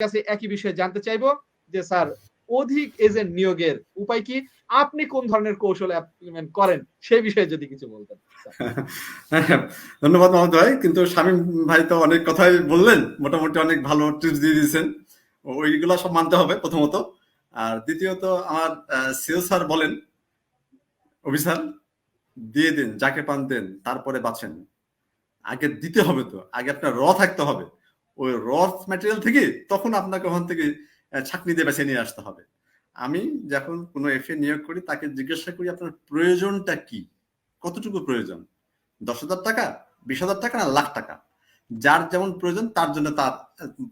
কাছে একই বিষয়ে জানতে চাইব যে, স্যার, অধিক এজেন্ট নিয়োগের উপায় কি? আপনি কোন ধরনের কৌশল ইমপ্লিমেন্ট করেন? সেই বিষয়ে যদি কিছু বলতেন ধন্যবাদ ভাই কিন্তু শামীম ভাই তো অনেক কথাই বললেন, মোটামুটি অনেক ভালো টিপস দিয়ে দিয়েছেন। ওইগুলো সব মানতে হবে প্রথমত। আর দ্বিতীয়ত আমার সিও স্যার বলেন অভিসার দিয়ে দিন, যাকে পান দেন, তারপরে বাঁচেন। আগে দিতে হবে তো, আগে আপনার র থাকতে হবে। ওই র ম্যাটেরিয়াল থেকে তখন আপনাকে ওখান থেকে ছাকনি দিয়ে বেছে নিয়ে আসতে হবে। আমি যখন কোনো এফএ নিয়োগ করি, তাকে জিজ্ঞাসা করি, আপনার প্রয়োজনটা কি? কতটুকু প্রয়োজন? দশ হাজার টাকা, বিশ হাজার টাকা না লাখ টাকা? যার যেমন প্রয়োজন, তার জন্য তার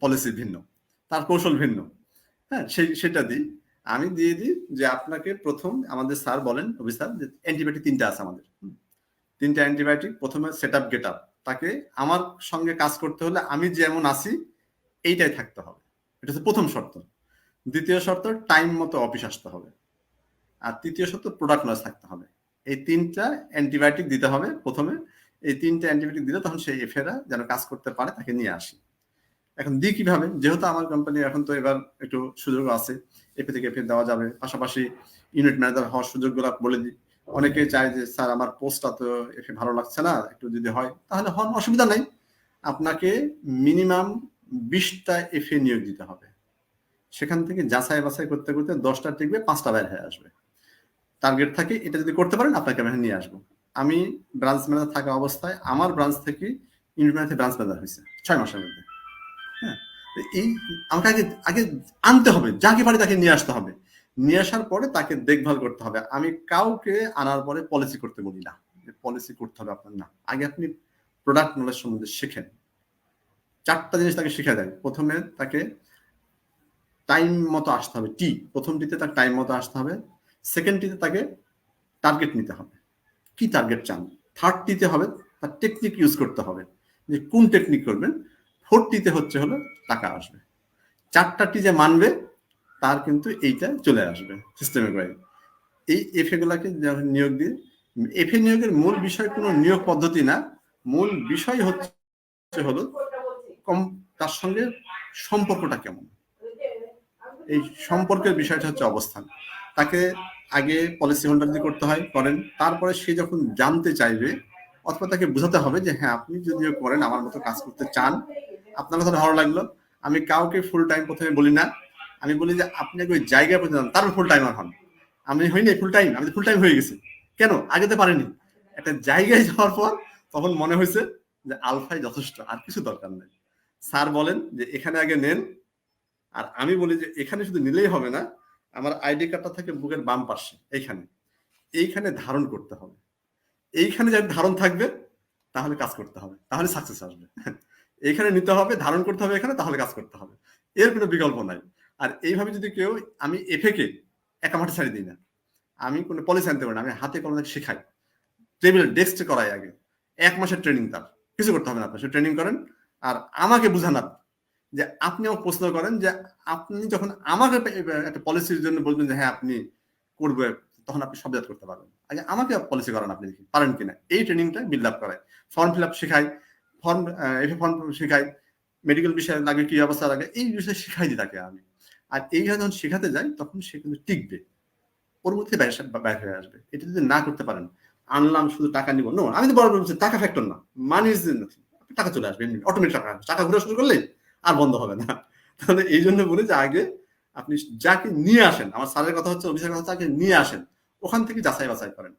পলিসি ভিন্ন, তার কৌশল ভিন্ন। হ্যাঁ সেই, সেটা দিই। আমি দিয়ে দিই যে আপনাকে প্রথম আমাদের স্যার বলেন, অফিসার, যে অ্যান্টিবায়োটিক তিনটা আছে আমাদের। তিনটা অ্যান্টিবায়োটিক প্রথমে সেট আপ গেট আপ তাকে আমার সঙ্গে কাজ করতে হলে আমি যেমন আসি এইটাই থাকতে হবে। এটা হচ্ছে প্রথম শর্ত। দ্বিতীয় শর্ত টাইম মতো অফিস আসতে হবে। আর তৃতীয় শর্ত প্রোডাক্ট নলেজ থাকতে হবে। এই তিনটা অ্যান্টিবায়োটিক দিতে হবে প্রথমে। এই তিনটা অ্যান্টিবায়োটিক দিলে তখন সেই এফেরা যেন কাজ করতে পারে, তাকে নিয়ে আসি। এখন দিই কীভাবে? যেহেতু আমার কোম্পানি এখন তো এবার একটু সুযোগ আছে এফে থেকে এফে দেওয়া যাবে। পাশাপাশি ইউনিট ম্যানেজার হওয়ার সুযোগগুলো বলে দিই। অনেকে চায় যে, স্যার, আমার পোস্টটা তো ভালো লাগছে না, একটু যদি হয়। তাহলে হন অসুবিধা নেই। আপনাকে মিনিমাম বিশটা এফে নিয়োগ দিতে হবে। সেখান থেকে যাচাই বাছাই করতে করতে দশটা টিকবে, পাঁচটা বের হয়ে আসবে। টার্গেট থাকে, এটা যদি করতে পারেন, আপনাকে আমি নিয়ে আসব। আমি ব্রাঞ্চ ম্যানেজার থাকা অবস্থায়, আমার ব্রাঞ্চ থেকে ম্যানেজার ব্রাঞ্চ ম্যানেজার হয়েছে, ছয় মাসের মধ্যে। হ্যাঁ? এই, আমাকে আগে আগে আনতে হবে, যাকে পারে তাকে নিয়ে আসতে হবে। নিয়ে আসার পরে তাকে দেখভাল করতে হবে। আমি কাউকে আনার পরে পলিসি করতে বলি না। পলিসি করতে হবে আপনার, না। আগে আপনি প্রোডাক্ট নলেজ সম্বন্ধে শেখেন। চারটা জিনিস তাকে শিখে দেন। প্রথমে তাকে টাইম মতো আসতে হবে। টি প্রথমটিতে তার টাইম মতো আসতে হবে। সেকেন্ডটিতে তাকে টার্গেট নিতে হবে। কি টার্গেট চান? থার্ডটিতে হবে, তার টেকনিক ইউজ করতে হবে। যে কোন টেকনিক করবেন? ফোরটিতে হচ্ছে হলো টাকা আসবে। চারটাটি যে মানবে তার কিন্তু এইটা চলে আসবে সিস্টেমে করে এই এফএ গুলাকে নিয়োগ দিয়ে এফএ নিয়োগের মূল বিষয় কোনো নিয়োগ পদ্ধতি না, মূল বিষয় হচ্ছে হলো কম, তার সঙ্গে সম্পর্কটা কেমন? এই সম্পর্কের বিষয়টা হচ্ছে অবস্থান। তাকে আগে পলিসি হোল্ডার দিয়ে করতে হয়, করেন, তারপরে সে যখন জানতে চাইবে, অথবা তাকে বোঝাতে হবে যে হ্যাঁ আপনি যদিও করেন, আমার মতো কাজ করতে চান, আপনার কথা ভালো লাগল, আমি কাউকে ফুল টাইম প্রথমে বলি না আমি বলি যে আপনি ওই জায়গায় পৌঁছে যান তারপর ফুল টাইমার হন। আমি হইনি ফুল টাইম আমি ফুল টাইম হয়ে গেছি। কেন? আগে তো পারিনি। একটা জায়গায় যাওয়ার পর তখন মনে হয়েছে যে আলফাই যথেষ্ট, আর কিছু দরকার নেই। স্যার বলেন যে এখানে আগে নেন, আর আমি বলি যে এখানে শুধু নিলেই হবে না, আমার আইডি কার্ডটা থাকে বুকের বাম পাশে, এইখানে। এইখানে ধারণ করতে হবে। এইখানে যাদের ধারণ থাকবে, তাহলে কাজ করতে হবে, তাহলে সাকসেস আসবে। এইখানে নিতে হবে, ধারণ করতে হবে এখানে, তাহলে কাজ করতে হবে। এর কোনো বিকল্প নাই। আর এইভাবে যদি কেউ, আমি এফেকে একা মাঠে ছাড়ি দিই না। আমি কোনো পলিসি আনতে পারি না, আমি হাতে কলমে শেখাই। টেবিল ডেস্ক করাই আগে। এক মাসের ট্রেনিং তার। কিছু করতে হবে না আপনার, সে ট্রেনিং করেন। আর আমাকে বুঝানার যে আপনি আমাকে প্রশ্ন করেন যে আপনি যখন আমাকে একটা পলিসির জন্য বলবেন যে হ্যাঁ আপনি করবে তখন আপনি সব করতে পারবেন। আগে আমাকে পলিসি করান আপনি দেখি, পারেন কিনা। এই ট্রেনিংটা বিল্ড আপ করায় ফর্ম ফিল আপ শেখায় ফর্ম এফে ফর্ম শেখাই। মেডিকেল বিষয়ে লাগে কি অবস্থা লাগে এই বিষয়ে শেখাই দিই তাকে আমি। আর এইভাবে যখন শেখাতে যাই, তখন সে কিন্তু টিকবে। ওর মধ্যে বাইরে হয়ে আসবে। এটা যদি না করতে পারেন, আনলাম, শুধু টাকা নিব। নো আমি তো বড় বলছি, টাকা ফ্যাক্টর না। মানি ইজ টাকা চলে আসবে অটোমেটিক টাকা টাকা ঘুরে শুরু করলে আর বন্ধ হবে না। তাহলে এই জন্য বলি যে আগে আপনি যাকে নিয়ে আসেন, আমার স্যারের কথা হচ্ছে, অফিসের কথা হচ্ছে নিয়ে আসেন। ওখান থেকে যাচাই বাছাই করেন।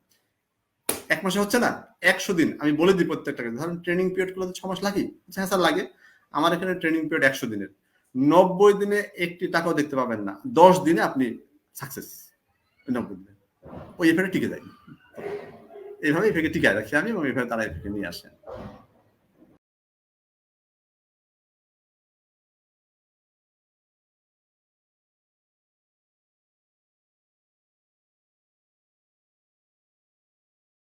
এক মাসে হচ্ছে না, একশো দিন, আমি বলে দিই প্রত্যেকটাকে। ধরেন ট্রেনিং পিরিয়ডগুলো ছয় মাস লাগে। হ্যাঁ স্যার, লাগে। আমার এখানে ট্রেনিং পিরিয়ড একশো দিনের। নব্বই দিনে একটি টাকাও দেখতে পাবেন না। দশ দিনে আপনি সাকসেস নব্বই দিনে। ওই এফেক্টে টিকে যায়। এইভাবে এফেক্টে টিকে রাখি আমি এবং এভাবে তারা এফেক্টে নিয়ে আসেন।